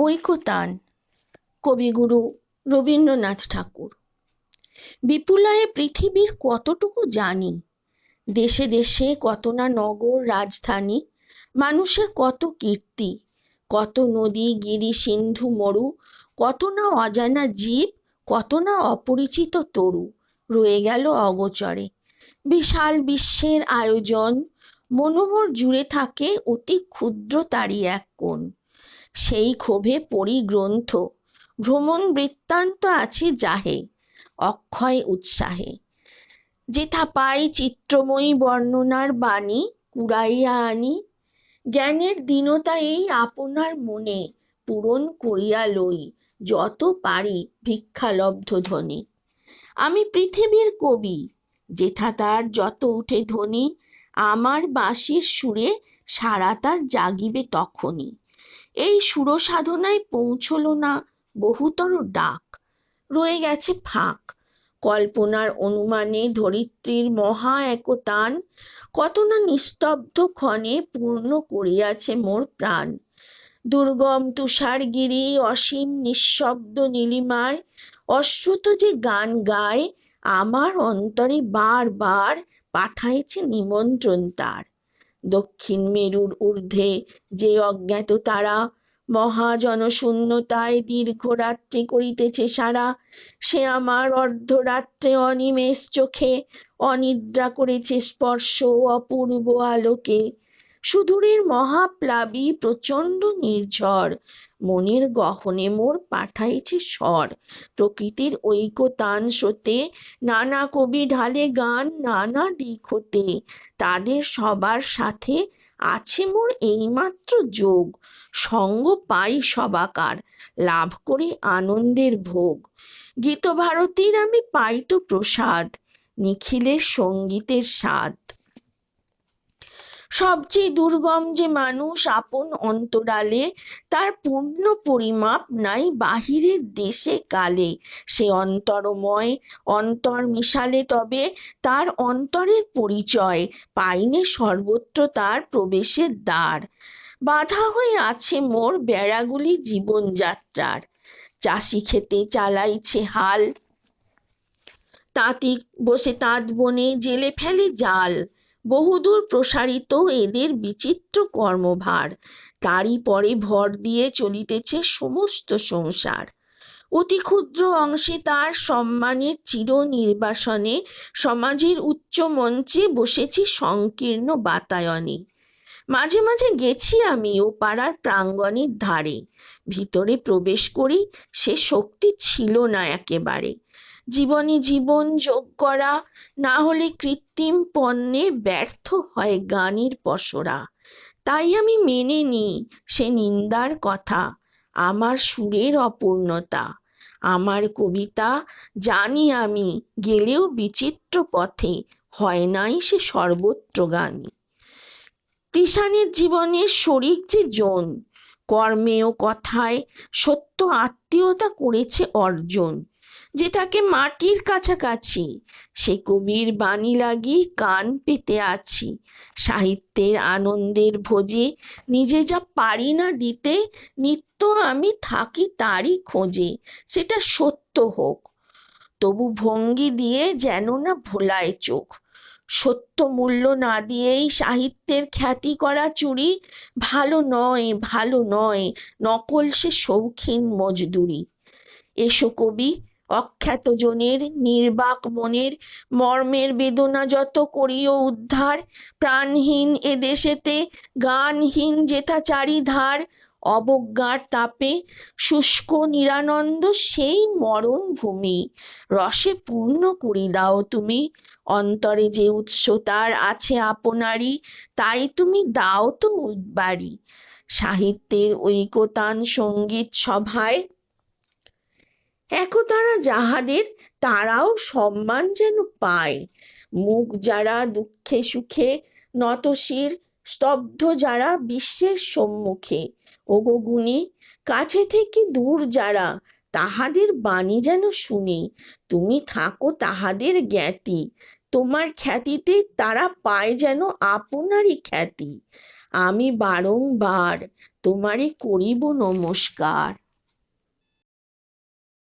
ঐকতান, কবিগুরু রবীন্দ্রনাথ ঠাকুর। বিপুলায়ে পৃথিবীর কতটুকু জানি, দেশে দেশে কত না নগর, রাজধানী, মানুষের কত কীর্তি, কত নদী, গিরি, সিন্ধু, মরু, কত না অজানা জীব, কত না অপরিচিত তরু, রয়ে গেল অগোচরে। বিশাল বিশ্বের আয়োজন মনোমর জুড়ে থাকে অতি ক্ষুদ্র তারই এক কোণ। সেই ক্ষোভে পড়ি গ্রন্থ ভ্রমণ বৃত্তান্ত আছে যাহে, অক্ষয় উৎসাহে। যেথা পাই চিত্রময়ী বর্ণনার বাণী, কুড়াইয়া আনি। জ্ঞানের দীনতা এই আপনার মনে পূরণ করিয়া লই, যত পারি ভিক্ষালব্ধ ধ্বনি আমি পৃথিবীর কবি, যেথা তার যত উঠে ধ্বনি, আমার বাঁশির সুরে সারা তার জাগিবে তখনই। এই সুরসাধনায় পৌঁছল না বহুতর ডাক। রয়ে গেছে ফাঁক। কল্পনার অনুমানে ধরিত্রীর মহা একতান কত না নিস্তব্ধ ক্ষণে পূর্ণ করিয়াছে মোর প্রাণ। দুর্গম তুষারগিরি, অসীম নিঃশব্দ নীলিমার, অশ্রুত যে গান গায়, আমার অন্তরে বারবার পাঠাইছে নিমন্ত্রণ তার। দক্ষিণ মেরুর ঊর্ধ্বে যে অজ্ঞাত তারা, মহাজনশূন্যতায় দীর্ঘ রাত্রি করিতেছে সারা। সে আমার অর্ধরাত্রে অনিমেষ চোখে অনিদ্রা করেছে স্পর্শ অপূর্ব আলোকে। সুদূরের মহাপ্লাবী প্রচণ্ড নির্ঝর। মনের গহনে মোর পাঠাইছে স্বর। প্রকৃতির ঐকতান স্রোতে নানা কবি ঢালে গান, নানা দিক হতে। তাদের সবার সাথে আছে মোর এইমাত্র যোগ। সঙ্গ পাই সবাকার, লাভ করে আনন্দের ভোগ। গীতভারতীর আমি পাই তো প্রসাদ, নিখিলের সঙ্গীতের স্বাদ। সবচেয়ে দুর্গম যে মানুষ আপন অন্তরালে, তার পূর্ণ পরিমাপ নাই বাহিরের দেশে কালে। সে অন্তরময়, অন্তর মিশালে তবে তার অন্তরের পরিচয়, পাইনে সর্বত্র তার প্রবেশের দ্বার। বাধা হয়ে আছে মোর বেড়াগুলি জীবনযাত্রার। চাষি খেতে চালাইছে হাল, তাঁতি বসে তাঁত বনে জেলে ফেলে জাল। বহুদূর প্রসারিত এদের বিচিত্র কর্মভার। তারই পরে ভর দিয়ে চলিতেছে সমস্ত সংসার। অতি ক্ষুদ্র অংশে তার সম্মানের চির নির্বাসনে সমাজের উচ্চ মঞ্চে বসেছি সংকীর্ণ বাতায়নে। মাঝে মাঝে গেছি আমি ও পাড়ার প্রাঙ্গণের ধারে। ভিতরে প্রবেশ করি, সে শক্তি ছিল না একেবারে। জীবনে জীবন যোগ করা, না হলে কৃত্রিম পণ্যে ব্যর্থ হয় গানের পসরা তাই আমি মেনে নিই সে নিন্দার কথা, আমার সুরের অপূর্ণতা। আমার কবিতা জানি আমি, গেলেও বিচিত্র পথে হয় নাই সে সর্বত্র গানী। কৃষাণের জীবনের শরিক যে জন কর্মে ও কথায় সত্য আত্মীয়তা করেছে অর্জন। যেটাকে মাটির কাছাকাছি। সে কবির বাণী লাগি কান পেতে আছি। সাহিত্যের আনন্দের ভোজে নিজে যা পারি না দিতে, নিত্য আমি থাকি তারই খোঁজে। সেটা সত্য হোক, তবু ভঙ্গি দিয়ে যেন না ভোলায় চোখ। সত্য মূল্য না দিয়েই সাহিত্যের খ্যাতি করা চুরি, ভালো নয় ভালো নয়, নকল সে শৌখিন মজদুরি। এসো কবি অখ্যাত জনের নির্বাক মনের মর্মের বেদনা যত করিও উদ্ধার। প্রাণহীন এ দেশেতে গানহীন যেথা চারিধার, অবজ্ঞার তাপে শুষ্ক নিরানন্দ সেই মরণ ভূমি। রসে পূর্ণ করি দাও তুমি, অন্তরে যে উৎস তার আছে আপনারই, তাই তুমি দাও তো উদ্বারি। সাহিত্যের ঐকতান সংগীত সভায় একতারা যাহাদের, তারাও সম্মান যেন পায়। মুখ যারা দুঃখে সুখে, নতশির, স্তব্ধ যারা বিশ্বের সম্মুখে। ওগো কাছে থেকে দূর যারা, তাহাদের বাণী যেন শুনি। তুমি থাকো তাহাদের জ্ঞাতি, তোমার খ্যাতিতে তারা পায় যেন আপনারই খ্যাতি। আমি বারংবার তোমারে করিব নমস্কার।